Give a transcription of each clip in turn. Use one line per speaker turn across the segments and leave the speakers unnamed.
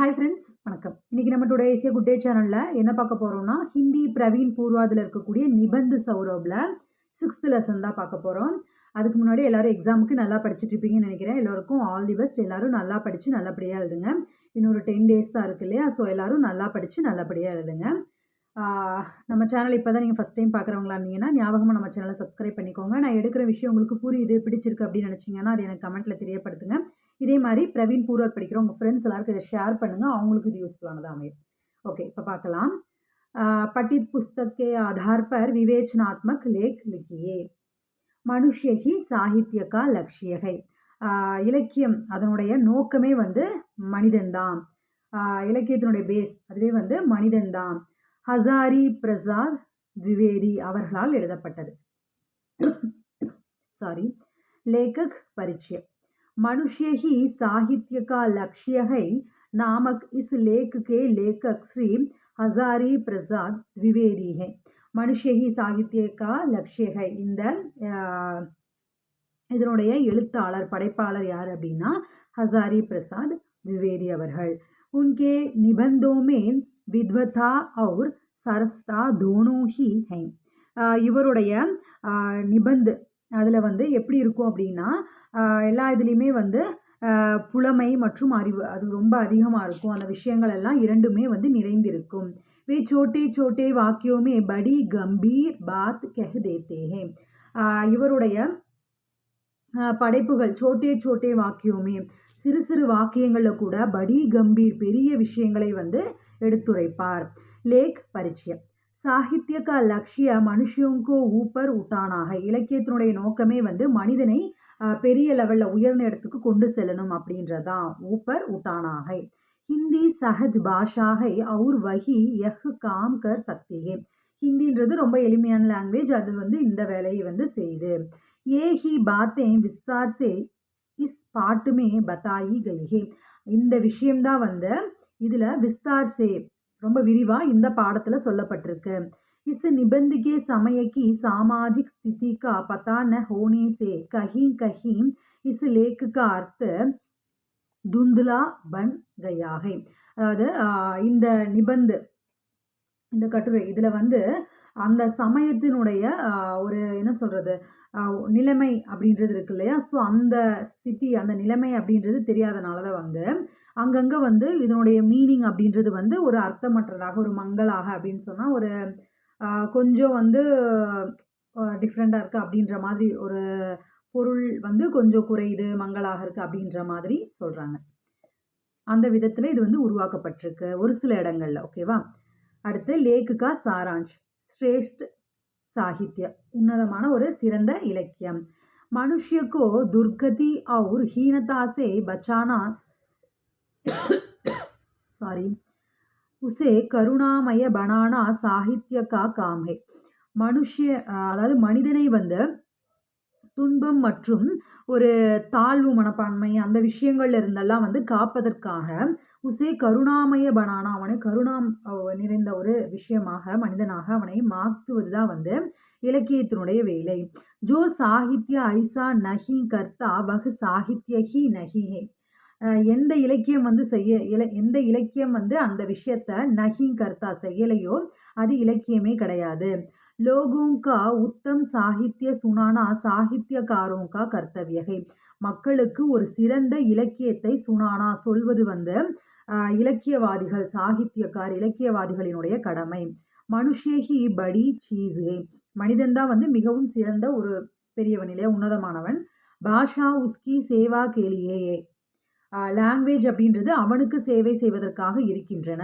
Hi friends வணக்கம். இன்றைக்கி நம்ம டுடே ஏசியா குட் டே சேனலில் என்ன பார்க்க போகிறோம்னா ஹிந்தி பிரவீன் பூர்வாதில் இருக்கக்கூடிய நிபந்து சௌரவில் சிக்ஸ்த்து லெசன் தான் பார்க்க போகிறோம் அதுக்கு முன்னாடி எல்லோரும் எக்ஸாமுக்கு நல்லா படிச்சுட்டு இருப்பீங்கன்னு நினைக்கிறேன். எல்லோருக்கும் ஆல் தி பெஸ்ட் எல்லோரும் நல்லா படித்து நல்லபடியாக எழுதுங்க. இன்னொரு டென் டேஸ் தான் இருக்கு இல்லையா? ஸோ எல்லோரும் நல்லா படித்து நல்லபடியாக எழுதுங்க. நம்ம சேனல் இப்போ தான் நீங்கள் ஃபஸ்ட் டைம் பார்க்குறவங்களா இருந்தீங்கன்னா ஞாபகமாக நம்ம சேனலை சப்ஸ்கிரைப் பண்ணிக்கோங்க. நான் எடுக்கிற விஷயம் உங்களுக்கு புரியுது பிடிச்சிருக்கு அப்படின்னு நினச்சிங்கன்னா அது எனக்கு கமெண்ட்டில் தெரியப்படுத்துங்க. இதே மாதிரி பிரவீன் பூர்வத் படிக்கிற உங்கள் ஃப்ரெண்ட்ஸ் எல்லாருக்கும் இதை ஷேர் பண்ணுங்கள் அவங்களுக்கு இது யூஸ்ஃபுல்லானதாக அமையும் ஓகே இப்போ பார்க்கலாம் ஆஹ் पठित पुस्तक के आधार पर विवेचनात्मक लेख लिखिए மனுஷ்ய ஹி சாகித்ய கா லட்சிய है ஆஹ் இலக்கியம் அதனுடைய நோக்கமே வந்து மனிதன்தான் ஆஹ் இலக்கியத்தினுடைய பேஸ் அதுவே வந்து மனிதன்தான் ஹசாரி பிரசாத் द्विवेदी அவர்களால் எழுதப்பட்டது சாரி लेखक परिचय मनुष्य ही साहित्य का लक्ष्य है नामक इस लेख के लेखक श्री हजारी प्रसाद द्विवेदी है मनुष्य ही साहित्य का लक्ष्य है இந்த ஆஹ், இதனுடைய எழுத்தாளர் படைப்பாளர் யார் அப்படின்னா ஹசாரி பிரசாத் द्विवेदी அவர்கள் उनके निबंधों में विद्वता और सरसता दोनों ही हैं ஆஹ், இவருடைய ஆஹ், நிபந்து அதில் வந்து எப்படி இருக்கும் அப்படின்னா ஆஹ், எல்லா இதுலேயுமே வந்து புலமை மற்றும் அறிவு அது ரொம்ப அதிகமாக இருக்கும். அந்த விஷயங்கள் எல்லாம் இரண்டுமே வந்து நிறைந்திருக்கும். வே சோட்டே சோட்டே வாக்கியோமே படி கம்பீர் பாத் கெஹ் தேத்தே இவருடைய படைப்புகள் சோட்டே சோட்டே வாக்கியோமே சிறு சிறு வாக்கியங்களில் கூட படி கம்பீர் பெரிய விஷயங்களை வந்து எடுத்துரைப்பார். லேக் பரிச்சயம். சாகித்ய கா லக்ஷ்ய மனுஷியோங்கோ ஊப்பர் உட்டானாக. இலக்கியத்தினுடைய நோக்கமே வந்து மனிதனை பெரிய லெவலில் உயர்ந்த இடத்துக்கு கொண்டு செல்லணும் அப்படின்றதான் ஊப்பர் உட்டானாகை ஹிந்தி சஹஜ் பாஷாகை அவுர் வகி எஹ் காம் கர் சக்தியே ஹிந்தின்றது ரொம்ப எளிமையான லாங்குவேஜ் அது வந்து இந்த வேலையை வந்து செய்யுது ஏஹி பாத்தே விஸ்தார் சே இஸ் பாட்டுமே பத்தாயி கைஹே இந்த விஷயம்தான் வந்து இதில் விஸ்தார் சே ரொம்ப விரிவாக இந்த பாடத்தில் சொல்லப்பட்டிருக்கு. इस निबंध के समय की सामाजिक स्थिति का पता न होने से कहीं कहीं इस लेख का अर्थ धुंधला बन गया है அதாவது ஆஹ், இந்த நிபந்து இந்த கட்டுரை இதில் வந்து அந்த சமயத்தினுடைய ஆஹ், ஒரு என்ன சொல்கிறது நிலைமை அப்படின்றது இருக்கு இல்லையா ஸோ அந்த ஸ்திதி அந்த நிலைமை அப்படின்றது தெரியாதனால தான் வந்து அங்கங்கே வந்து இதனுடைய மீனிங் அப்படின்றது வந்து ஒரு அர்த்தமற்றதாக ஒரு மங்களாக அப்படின்னு சொன்னால் ஒரு ஆஹ், கொஞ்சம் வந்து டிஃப்ரெண்ட்டாக இருக்குது அப்படின்ற மாதிரி ஒரு பொருள் வந்து கொஞ்சம் குறையுது மங்களாக இருக்குது அப்படின்ற மாதிரி சொல்கிறாங்க அந்த விதத்தில் இது வந்து உருவாக்கப்பட்டிருக்கு ஒரு சில இடங்களில் ஓகேவா? அடுத்து லேக்குக்கா சாராஞ்ச் ஸ்ரேஷ்ட் சாகித்ய உன்னதமான ஒரு சிறந்த இலக்கியம். மனுஷியக்கோ துர்கதி அவுர் ஹீனதாசே பச்சானா சாரி உசே கருணாமய பனானா சாகித்ய கா காமே மனுஷ அதாவது மனிதனை வந்து துன்பம் மற்றும் ஒரு தாழ்வு மனப்பான்மை அந்த விஷயங்கள்ல இருந்தெல்லாம் வந்து காப்பதற்காக உசே கருணாமய பனானா அவனை கருணா நிறைந்த ஒரு விஷயமாக மனிதனாக அவனை மாற்றுவதுதான் வந்து இலக்கியத்தினுடைய வேலை. ஜோ சாகித்ய ஐசா நஹி கர்த்தா வகு சாகித்யஹி நஹிஹே எந்த இலக்கியம் வந்து செய்ய இல எந்த இலக்கியம் வந்து அந்த விஷயத்தை நகிங் கர்த்தா செய்யலையோ அது இலக்கியமே கிடையாது. லோகோங்கா உத்தம் சாகித்ய சுனானா சாகித்யகாரோங்கா கர்த்தவியகை. மக்களுக்கு ஒரு சிறந்த இலக்கியத்தை சுனானா சொல்வது வந்து இலக்கியவாதிகள் சாகித்யக்கார் இலக்கியவாதிகளினுடைய கடமை. மனுஷேகி படி சீஸே மனிதன்தான் வந்து மிகவும் சிறந்த ஒரு பெரியவனிலே உன்னதமானவன். பாஷா உஸ்கி சேவா கேலியே. லாங்குவேஜ் அப்படின்றது அவனுக்கு சேவை செய்வதற்காக இருக்கின்றன.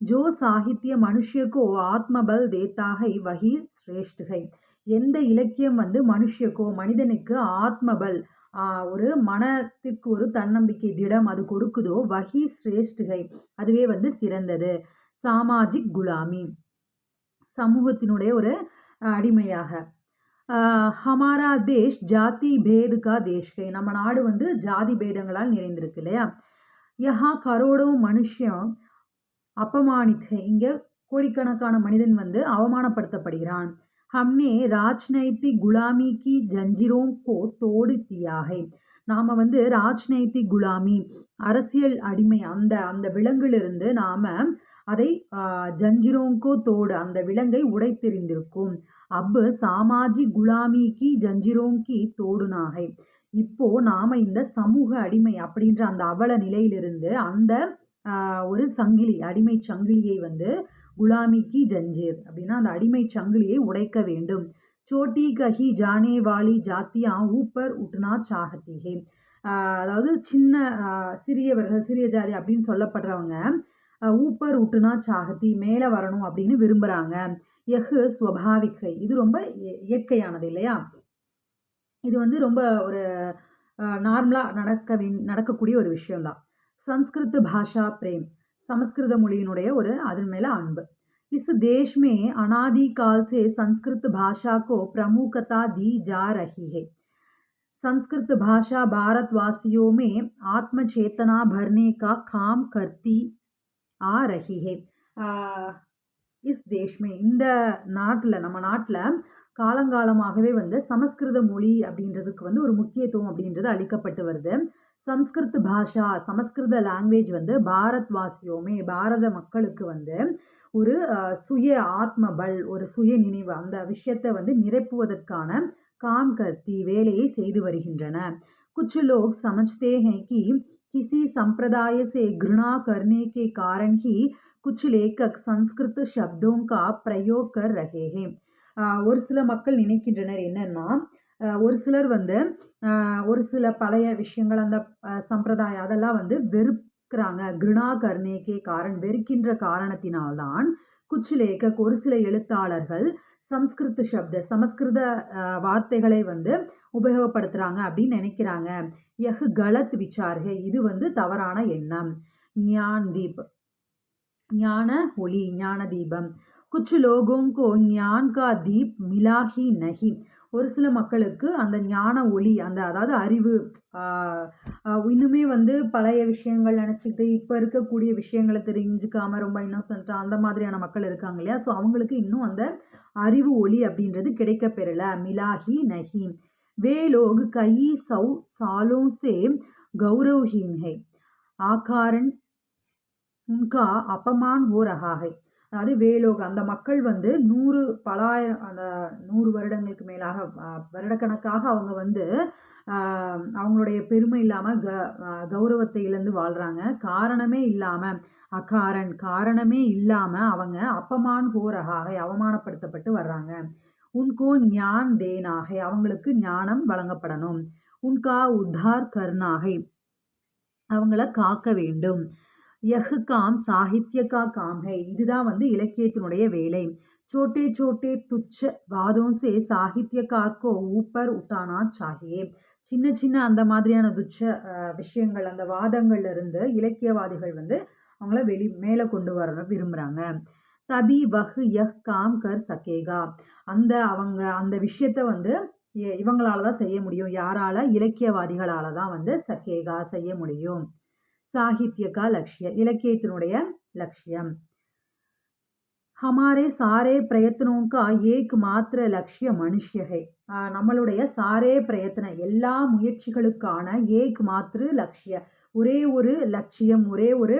ஜோ சாகித்ய மனுஷ்யக்கோ ஆத்மபல் தேத்தாகை வகி சிரேஷ்டுகை. எந்த இலக்கியம் வந்து மனுஷ்யக்கோ மனிதனுக்கு ஆத்மபல் ஒரு மனத்திற்கு ஒரு தன்னம்பிக்கை திடம் அது கொடுக்குதோ வகி சிரேஷ்டுகை. அதுவே வந்து சிறந்தது. சாமாஜிக் குலாமி. சமூகத்தினுடைய ஒரு அடிமையாக. ஹமாரா தேஷ் ஜாதி பேதுகா தேஷ்கே. நம்ம நாடு வந்து ஜாதி பேதங்களால் நிறைந்திருக்கு இல்லையா? யஹா கரோடோ மனுஷன் அப்பமானித்தே இங்கே கோடிக்கணக்கான மனிதன் வந்து அவமானப்படுத்தப்படுகிறான். ஹம்னே ராஜ்நைத்தி குலாமிக்கு ஜஞ்சிரோம் கோ தோடு தியாகை. நாம் வந்து ராஜ்நைத்தி குலாமி அரசியல் அடிமை அந்த அந்த விலங்கிலிருந்து நாம் அதை ஜஞ்சிரோங்கோ தோடு அந்த விலங்கை உடைத்தெறிந்திருக்கும். அப்பு சாமாஜி குலாமி கி தோடு நாகை. இப்போ நாம இந்த சமூக அடிமை அப்படின்ற அந்த அவல நிலையிலிருந்து அந்த ஒரு சங்கிலி அடிமை சங்கிலியை வந்து குலாமிக்கு ஜஞ்சீர் அப்படின்னா அந்த அடிமை சங்கிலியை உடைக்க வேண்டும். சோட்டி கஹி ஜானே வாலி ஜாத்தியா ஊப்பர் உட்னா சாகத்திகே. அதாவது சின்ன சிறியவர்கள் சிறிய ஜாதி அப்படின்னு சொல்லப்படுறவங்க ஊப்பர் உட்டுனா சாகத்தி மேலே வரணும் அப்படின்னு விரும்புகிறாங்க எஹு ஸ்வபாவிகை இது ரொம்ப இயற்கையானது இல்லையா இது வந்து ரொம்ப ஒரு நார்மலாக நடக்க நடக்கக்கூடிய ஒரு விஷயம்தான் சம்ஸ்கிருத பாஷா பிரேம் சமஸ்கிருத மொழியினுடைய ஒரு அதன் மேலே அன்பு इस देश में अनादिकाल से संस्कृत भाषा को प्रमुखता दी जा रही है संस्कृत भाषा भारतवासियों में आत्मचेतना भरने का काम करती ஆ ரஹிஹே இஸ் தேஷ்மே இந்த நாட்டில் நம்ம நாட்டில் காலங்காலமாகவே வந்து சமஸ்கிருத மொழி அப்படின்றதுக்கு வந்து ஒரு முக்கியத்துவம் அப்படின்றது அளிக்கப்பட்டு வருது. சம்ஸ்கிருத் பாஷா சமஸ்கிருத லாங்குவேஜ் வந்து பாரத் வாசியோமே பாரத மக்களுக்கு வந்து ஒரு சுய ஆத்ம பல் ஒரு சுய நினைவு அந்த விஷயத்தை வந்து நிரப்புவதற்கான காம்கர்த்தி வேலையை செய்து வருகின்றன. குச்சு லோக் சமஜ்தே किसी संप्रदाय से घृणा करने के कारण ही कुछ लेखक संस्कृत शब्दों का प्रयोग कर रहे हैं ஒரு சில மக்கள் நினைக்கின்றனர் என்னன்னா ஒரு சிலர் வந்து ஒரு சில பழைய விஷயங்கள் அந்த சம்பிரதாயம் அதெல்லாம் வந்து வெறுக்கிறாங்க கிருணா கர்ணேக்கே காரண் வெறுக்கின்ற காரணத்தினால்தான் குச்சிலேக்கக் ஒரு சில எழுத்தாளர்கள் சம்ஸ்கிருத சப்த சமஸ்கிருத வார்த்தைகளை வந்து உபயோகப்படுத்துகிறாங்க அப்படின்னு நினைக்கிறாங்க. எஹ் கலத் விசார்க இது வந்து தவறான எண்ணம். ஞான் தீப் ஞான ஒளி ஞான தீபம். குச்சு லோகோங்கோ ஞான் கா தீப் மிலாஹி நஹி. ஒரு சில மக்களுக்கு அந்த ஞான ஒளி அந்த அதாவது அறிவு இன்னுமே வந்து பழைய விஷயங்கள் நினச்சிக்கிட்டு இப்போ இருக்கக்கூடிய விஷயங்களை தெரிஞ்சுக்காம ரொம்ப இன்னோசென்ட்டாக அந்த மாதிரியான மக்கள் இருக்காங்க இல்லையா? ஸோ அவங்களுக்கு இன்னும் அந்த அறிவு ஒளி அப்படின்றது கிடைக்க பெறலை. மிலாஹி நஹி. வே லோக் கை சௌ சாலோ சே கௌரவ்ஹீன் ஹை ஆகாரன் உன்கா अपमान हो रहा है அதாவது வேலோக அந்த மக்கள் வந்து நூறு பலாயிரம் அந்த நூறு வருடங்களுக்கு மேலாக வருடக்கணக்காக அவங்க வந்து அவங்களுடைய பெருமை இல்லாமல் க கௌரவத்தை இழந்து வாழ்கிறாங்க காரணமே இல்லாமல் அகாரன் காரணமே இல்லாமல் அவங்க அப்பமான் போரகாக அவமானப்படுத்தப்பட்டு வர்றாங்க உன்கோ ஞான் தேனாகை அவங்களுக்கு ஞானம் வழங்கப்படணும். உன்கா உத்தார் கர்ணாகை அவங்கள காக்க வேண்டும். யஹ் காம் சாகித்ய கா காம் ஹை இதுதான் வந்து இலக்கியத்தினுடைய வேலை. சோட்டே சோட்டே துச்ச வாதம் சே சாகித்யக்கார்க்கோ ஊப்பர் உட்டானா சாகியே. சின்ன சின்ன அந்த மாதிரியான துச்ச விஷயங்கள் அந்த வாதங்கள்ல இருந்து இலக்கியவாதிகள் வந்து அவங்கள வெளி மேலே கொண்டு வர விரும்புகிறாங்க தபி வஹ் யஹ் காம் கர் சகேகா. அந்த அவங்க அந்த விஷயத்த வந்து இவங்களால தான் செய்ய முடியும். யாரால? இலக்கியவாதிகளால தான் வந்து சகேகா செய்ய முடியும். சாகித்யகா லட்சிய இலக்கியத்தினுடைய லட்சியம். ஹமாரே சாரே பிரயத்னோங்கா ஏக் மாத்திர லட்சிய மனுஷகை நம்மளுடைய சாரே பிரயத்தன எல்லா முயற்சிகளுக்கான ஏக் மாத்திரு லட்சிய. ஒரே ஒரு லட்சியம் ஒரே ஒரு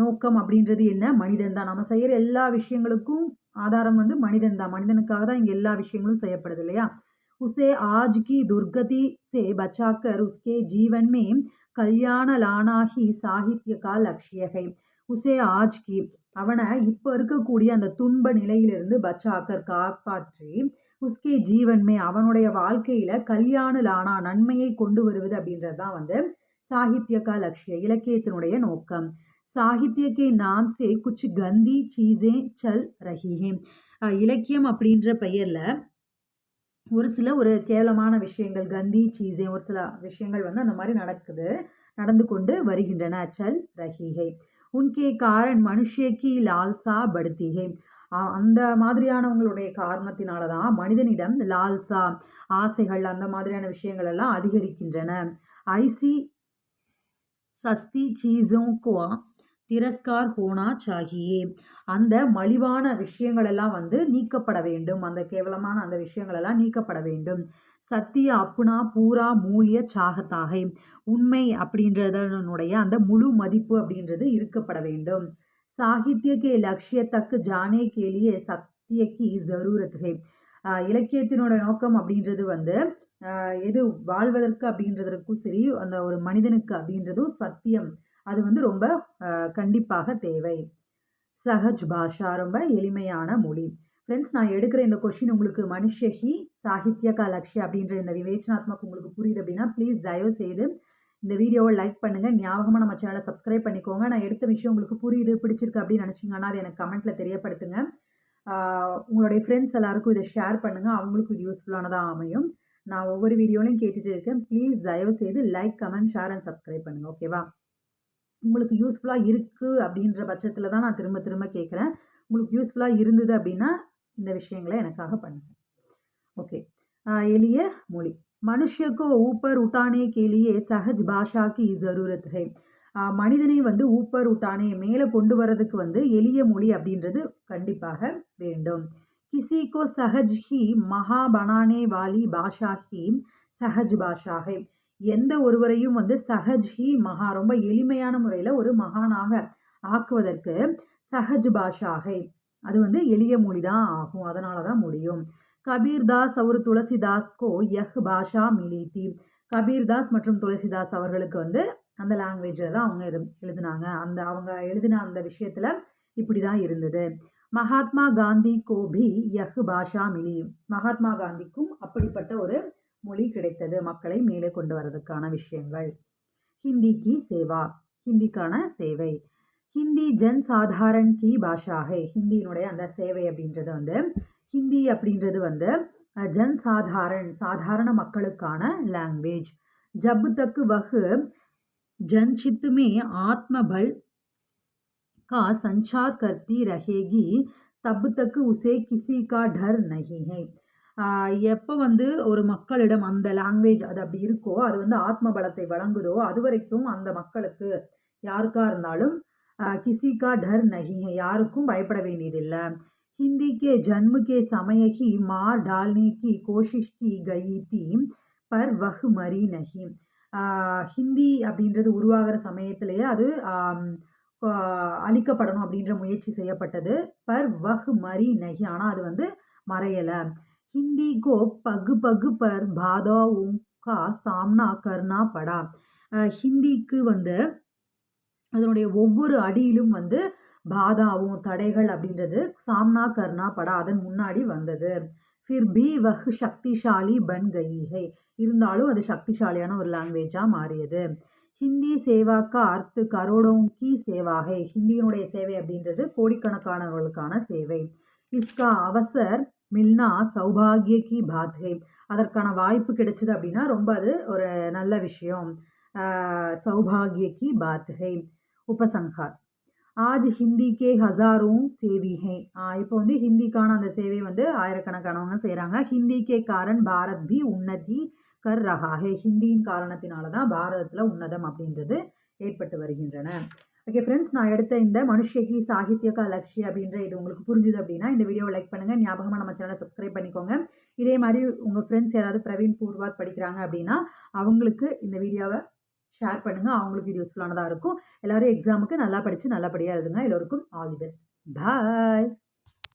நோக்கம் அப்படின்றது என்ன? மனிதன் தான். நம்ம செய்கிற எல்லா விஷயங்களுக்கும் ஆதாரம் வந்து மனிதன் தான். மனிதனுக்காக தான் இங்கே எல்லா விஷயங்களும் செய்யப்படுது இல்லையா? உசே ஆஜ் கி துர்கதி சே பச்சாக்கர். உஸ்கே ஜீவன்மே கல்யாண லானாகி சாகித்யகா லக்ஷியகை. உசே ஆஜ்கி அவனை இப்போ இருக்கக்கூடிய அந்த துன்ப நிலையிலிருந்து பச்சாக்கர் காப்பாற்றி உஸ்கே ஜீவன்மே அவனுடைய வாழ்க்கையில் கல்யாண லானா நன்மையை கொண்டு வருவது அப்படின்றது தான் வந்து சாகித்யகா லட்சிய இலக்கியத்தினுடைய நோக்கம். சாகித்யக்கே நாம் சே குச் கந்தி சீசே சல் ரஹிஹே. இலக்கியம் அப்படின்ற பெயரில் ஒரு சில ஒரு கேவலமான விஷயங்கள் கந்தி சீஸே ஒரு சில விஷயங்கள் வந்து அந்த மாதிரி நடக்குது நடந்து கொண்டு வருகின்றன. சல் ரஹிஹே. உன்கே காரன் மனுஷேக்கி லால்சா படுத்திகை அந்த மாதிரியானவங்களுடைய காரணத்தினால தான் மனிதனிடம் லால்சா ஆசைகள் அந்த மாதிரியான விஷயங்கள் எல்லாம் அதிகரிக்கின்றன. ஐசி சஸ்தி சீஸோ திரஸ்கார் ஹோனா சாகியே. அந்த மலிவான விஷயங்களெல்லாம் வந்து நீக்கப்பட வேண்டும். அந்த கேவலமான அந்த விஷயங்களெல்லாம் நீக்கப்பட வேண்டும். சத்திய அப்புனா பூரா மூலிய சாகத்தாகை. உண்மை அப்படின்றதனுடைய அந்த முழு மதிப்பு அப்படின்றது இருக்கப்பட வேண்டும். சாகித்யக்கே கே லட்சிய தக்கு ஜானே கேலியே சத்தியக்கு ஜரூரத்துகை இலக்கியத்தினோட நோக்கம் அப்படின்றது வந்து எது வாழ்வதற்கு அப்படின்றதற்கும் சரி அந்த ஒரு மனிதனுக்கு அப்படின்றதும் சத்தியம். அது வந்து ரொம்ப கண்டிப்பாக தேவை. சஹஜ் பாஷா ரொம்ப எளிமையான மொழி. ஃப்ரெண்ட்ஸ் நான் எடுக்கிற இந்த கொஷின் உங்களுக்கு மனுஷஹி சாகித்ய லக்ஷி அப்படின்ற இந்த விவேச்சனாத்மக் உங்களுக்கு புரியுது அப்படின்னா ப்ளீஸ் தயவு செய்து இந்த வீடியோவை லைக் பண்ணுங்கள் ஞாபகமாக நம்ம சேனலை சப்ஸ்கிரைப் பண்ணிக்கோங்க. நான் எடுத்த விஷயம் உங்களுக்கு புரியுது பிடிச்சிருக்கு அப்படின்னு நினச்சிங்கன்னா அதை எனக்கு கமெண்ட்டில் தெரியப்படுத்துங்க. உங்களுடைய ஃப்ரெண்ட்ஸ் எல்லாருக்கும் இதை ஷேர் பண்ணுங்கள் அவங்களுக்கும் இது யூஸ்ஃபுல்லானதாக அமையும். நான் ஒவ்வொரு வீடியோலையும் கேட்டுகிட்டு இருக்கேன். ப்ளீஸ் தயவு செய்து like comment share and subscribe பண்ணுங்கள் ஓகேவா உங்களுக்கு யூஸ்ஃபுல்லாக இருக்குது அப்படின்ற பட்சத்தில் தான் நான் திரும்ப திரும்ப கேட்குறேன் உங்களுக்கு யூஸ்ஃபுல்லாக இருந்தது அப்படின்னா இந்த விஷயங்களை எனக்காக பண்ணுங்கள் ஓகே எளிய மொழி. மனுஷக்கோ ஊப்பர் உட்டானே கேலியே சஹஜ் பாஷாக்கு ஜரூரத் ஹை. மனிதனை வந்து ஊப்பர் உட்டானே மேலே கொண்டு வரதுக்கு வந்து எளிய மொழி அப்படின்றது கண்டிப்பாக வேண்டும். किसी को சஹஜ் ஹி மகா பனானே வாலி பாஷா ஹி சஹஜ் பாஷா எந்த ஒருவரையும் வந்து சஹஜ் ஹி மகா ரொம்ப எளிமையான முறையில் ஒரு மகானாக ஆக்குவதற்கு சஹஜ் பாஷாகை அது வந்து எளிய மொழி தான் ஆகும். அதனால தான் முடியும். கபீர்தாஸ் அவர் துளசிதாஸ்கோ யஹ் பாஷா மிலிதி. கபீர்தாஸ் மற்றும் துளசிதாஸ் அவர்களுக்கு வந்து அந்த லாங்குவேஜில் தான் அவங்க எழுதினாங்க. அந்த அவங்க எழுதின அந்த விஷயத்தில் இப்படி தான் இருந்தது. மகாத்மா காந்தி கோபி யஹ் பாஷா மிலி. மகாத்மா காந்திக்கும் அப்படிப்பட்ட ஒரு மொழி கிடைத்தது மக்களை மேலே கொண்டு வரதுக்கான விஷயங்கள். ஹிந்திக்கு சேவா ஹிந்திக்கான சேவை. ஹிந்தி ஜன் சாதாரண் கி பாஷாக ஹிந்தியினுடைய அந்த சேவை அப்படின்றது வந்து ஹிந்தி அப்படின்றது வந்து ஜன் சாதாரண் சாதாரண மக்களுக்கான லாங்குவேஜ் ஜப்பு தக்கு வகு ஜன்சித்துமே ஆத்மபல் का संचार करती रहेगी तब तक उसे किसी का डर नहीं है எப்போ வந்து ஒரு மக்களிடம் அந்த லாங்குவேஜ் அது அப்படி இருக்கோ அது வந்து ஆத்ம பலத்தை வழங்குதோ அது வரைக்கும் அந்த மக்களுக்கு யாருக்கா இருந்தாலும் ஆஹ் கிசி கா டர் நஹி है யாருக்கும் பயப்பட வேண்டியதில்லை हिंदी के जन्म के समय ही मार डालने की कोशिश की गई थी पर वह मरी नहीं ஆஹ் ஹிந்தி அப்படின்றது உருவாகிற சமயத்திலேயே அது ஆம், ஆஹ் அழிக்கப்படணும் அப்படின்ற முயற்சி செய்யப்பட்டது. பர் வஹ் மரி நகி ஆனால் அது வந்து மறையலை. ஹிந்தி கோ பகு பகு பர் பாதா கா சாம்னா கர்ணா படா. ஹிந்திக்கு வந்து அதனுடைய ஒவ்வொரு அடியிலும் வந்து பாதாவும் தடைகள் அப்படின்றது சாம்னா கர்ணா படா அதன் முன்னாடி வந்தது. ஃபிர் பி வஹ் சக்திசாலி பன் கயி இருந்தாலும் அது சக்திசாலியான ஒரு லாங்குவேஜாக மாறியது. ஹிந்தி சேவா அர்த்து அர்த் கி சேவாகை. ஹிந்தியினுடைய சேவை அப்படின்றது கோடிக்கணக்கானவர்களுக்கான சேவை. இஸ்கா அவசர் மில்னா சௌபாகிய கி பாத்கை. அதற்கான வாய்ப்பு கிடைச்சது அப்படின்னா ரொம்ப அது ஒரு நல்ல விஷயம். சௌபாகிய கி பாத்கை. உபசங்கார். ஆஜ் ஹிந்தி கே ஹசாரும் சேவி ஹை இப்போ வந்து ஹிந்திக்கான அந்த சேவை வந்து ஆயிரக்கணக்கானவங்க செய்கிறாங்க ஹிந்தி கே காரன் பாரத் பி உன்னதி கர் ரஹா. ஹே ஹிந்தியின் காரணத்தினால தான் பாரதத்தில் உன்னதம் அப்படின்றது ஏற்பட்டு வருகின்றன. ஓகே ஃப்ரெண்ட்ஸ் நான் எடுத்த இந்த மனுஷகி சாகித்ய லக்ஷி அப்படின்ற இது உங்களுக்கு புரிஞ்சுது அப்படின்னா இந்த வீடியோவை லைக் பண்ணுங்கள் ஞாபகமாக நம்ம சேனலை சப்ஸ்கிரைப் பண்ணிக்கோங்க. இதே மாதிரி உங்கள் ஃப்ரெண்ட்ஸ் யாராவது பிரவீன் பூர்வாத் படிக்கிறாங்க அப்படின்னா அவங்களுக்கு இந்த வீடியோவை ஷேர் பண்ணுங்கள் அவங்களுக்கு இது யூஸ்ஃபுல்லானதாக இருக்கும். எல்லோரும் எக்ஸாமுக்கு நல்லா படித்து நல்லபடியாக எழுதுங்க. எல்லோருக்கும் ஆல் தி பெஸ்ட் பாய்